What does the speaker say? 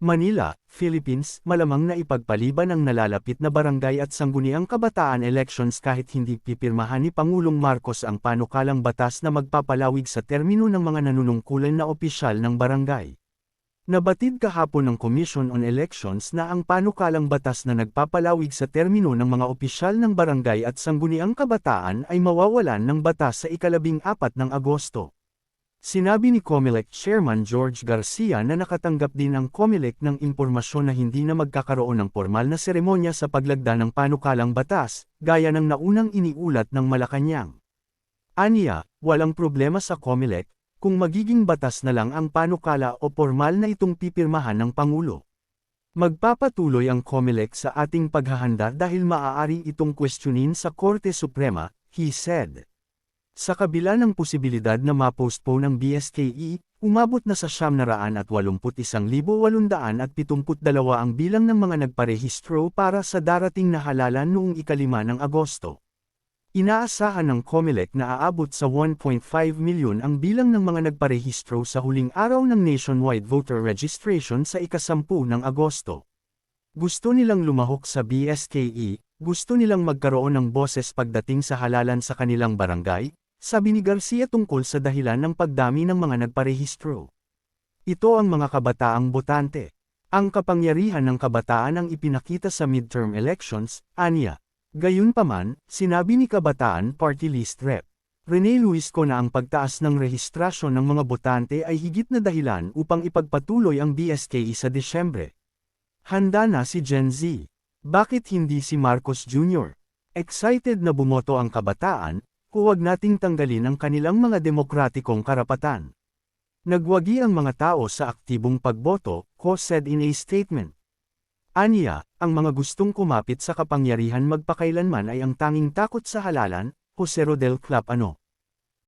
Manila, Philippines, malamang na ipagpaliban ang nalalapit na barangay at sangguniang kabataan elections kahit hindi pipirmahan ni Pangulong Marcos ang panukalang batas na magpapalawig sa termino ng mga nanunungkulan na opisyal ng barangay. Nabatid kahapon ng Commission on Elections na ang panukalang batas na nagpapalawig sa termino ng mga opisyal ng barangay at sangguniang kabataan ay mawawalan ng batas sa ikalabing apat ng Agosto. Sinabi ni COMELEC Chairman George Garcia na nakatanggap din ang COMELEC ng impormasyon na hindi na magkakaroon ng formal na seremonya sa paglagda ng panukalang batas, gaya ng naunang iniulat ng Malacanang. Aniya, walang problema sa COMELEC, kung magiging batas na lang ang panukala o formal na itong pipirmahan ng Pangulo. Magpapatuloy ang COMELEC sa ating paghahanda dahil maaari itong questionin sa Korte Suprema, he said. Sa kabila ng posibilidad na mapostpone ng BSKE, umabot na sa 781,872 ang bilang ng mga nagparehistro para sa darating na halalan noong ikalima ng Agosto. Inaasahan ng COMELEC na aabot sa 1.5 milyon ang bilang ng mga nagparehistro sa huling araw ng nationwide voter registration sa ikasampu ng Agosto. Gusto nilang lumahok sa BSKE, gusto nilang magkaroon ng boses pagdating sa halalan sa kanilang barangay, sabi ni Garcia tungkol sa dahilan ng pagdami ng mga nagparehistro. Ito ang mga kabataang botante. Ang kapangyarihan ng kabataan ang ipinakita sa midterm elections, anya. Gayunpaman, sinabi ni Kabataan Party List Rep. Rene Luis ko na ang pagtaas ng rehistrasyon ng mga botante ay higit na dahilan upang ipagpatuloy ang BSKE sa Desyembre. Handa na si Gen Z. Bakit hindi si Marcos Jr.? Excited na bumoto ang kabataan, huwag nating tanggalin ang kanilang mga demokratikong karapatan. Nagwagi ang mga tao sa aktibong pagboto, Ko said in a statement. Aniya, ang mga gustong kumapit sa kapangyarihan magpakailanman ay ang tanging takot sa halalan, Jose Rodel Clap ano.